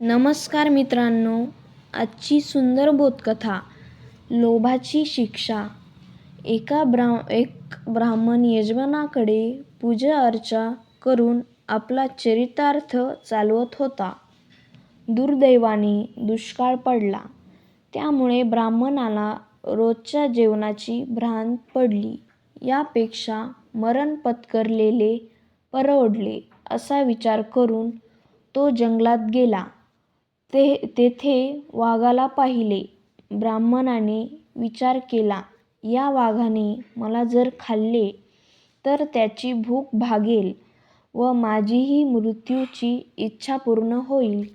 नमस्कार मित्रांनो आजची सुंदर बोधकथा लोभाची शिक्षा एका ब्रा एक ब्राह्मण यजमानाकडे पूजा अर्चा करून आपला चरितार्थ चालवत होता. दुर्दैवाने दुष्काळ पडला. त्यामुळे ब्राह्मणाला रोजच्या जेवणाची भ्रांत पडली. यापेक्षा मरण पत्करलेले परवडले असा विचार करून तो जंगलात गेला. ते तेथे वाघाला पाहिले. ब्राह्मणाने विचार केला या वाघाने मला जर खाल्ले तर त्याची भूक भागेल व माझीही मृत्यूची इच्छा पूर्ण होईल.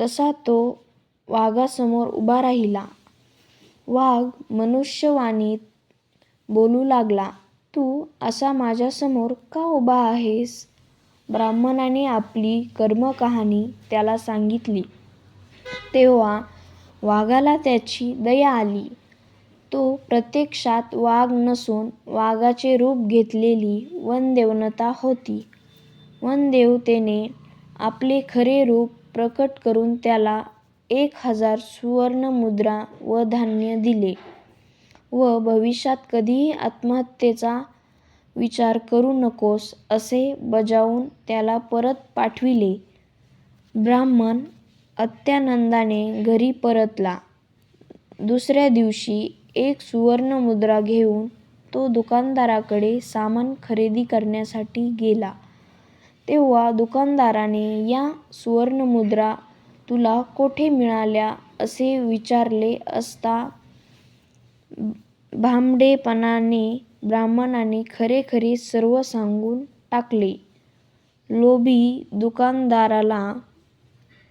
तसा तो वाघासमोर उभा राहिला. वाघ मनुष्यवाणीत बोलू लागला तू असा माझ्यासमोर का उभा आहेस? ब्राह्मणाने आपली कर्मकहाणी त्याला सांगितली. तेव्हा वाघाला त्याची दया आली. तो प्रत्यक्षात वाघ नसून वाघाचे रूप घेतलेली वनदेवता होती. वनदेवतेने आपले खरे रूप प्रकट करून त्याला एक हजार सुवर्णमुद्रा व धान्य दिले व भविष्यात कधीही आत्महत्येचा विचार करू नकोस असे बजावून त्याला परत पाठविले. ब्राह्मण अत्यानंदाने घरी परतला. दुसऱ्या दिवशी एक सुवर्णमुद्रा घेऊन तो दुकानदाराकडे सामान खरेदी करण्यासाठी गेला. तेव्हा दुकानदाराने या सुवर्णमुद्रा तुला कोठे मिळाल्या असे विचारले असता भांबडेपणाने ब्राह्मणाने खरे खरे सर्व सांगून टाकले. लोभी दुकानदाराला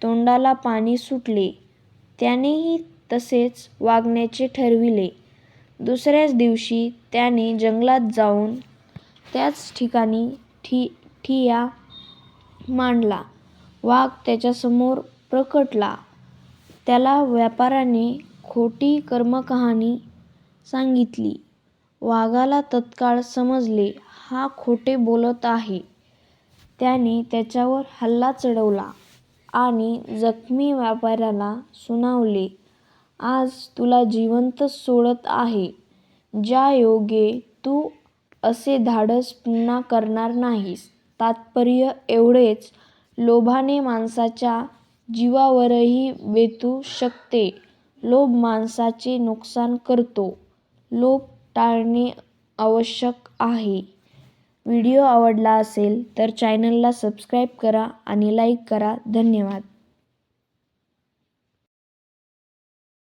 तोंडाला पाणी सुटले. त्यानेही तसेच वागण्याचे ठरविले. दुसऱ्याच दिवशी त्याने जंगलात जाऊन त्याच ठिकाणी ठिय्या मांडला. वाघ त्याच्यासमोर प्रकटला. त्याला व्यापाराने खोटी कर्मकहाणी सांगितली. वाघाला तत्काळ समजले हा खोटे बोलत आहे. त्याने त्याच्यावर हल्ला चढवला आणि जखमी व्यापाऱ्याला सुनावले आज तुला जिवंत सोडत आहे. ज्यायोगे तू असे धाडस पुन्हा करणार नाहीस. तात्पर्य एवढेच लोभाने माणसाच्या जीवावरही बेतू शकते. लोभ माणसाचे नुकसान करतो. लोभ टाळणे आवश्यक आहे. व्हिडिओ आवडला असेल तर चॅनलला सबस्क्राईब करा आणि लाईक करा. धन्यवाद.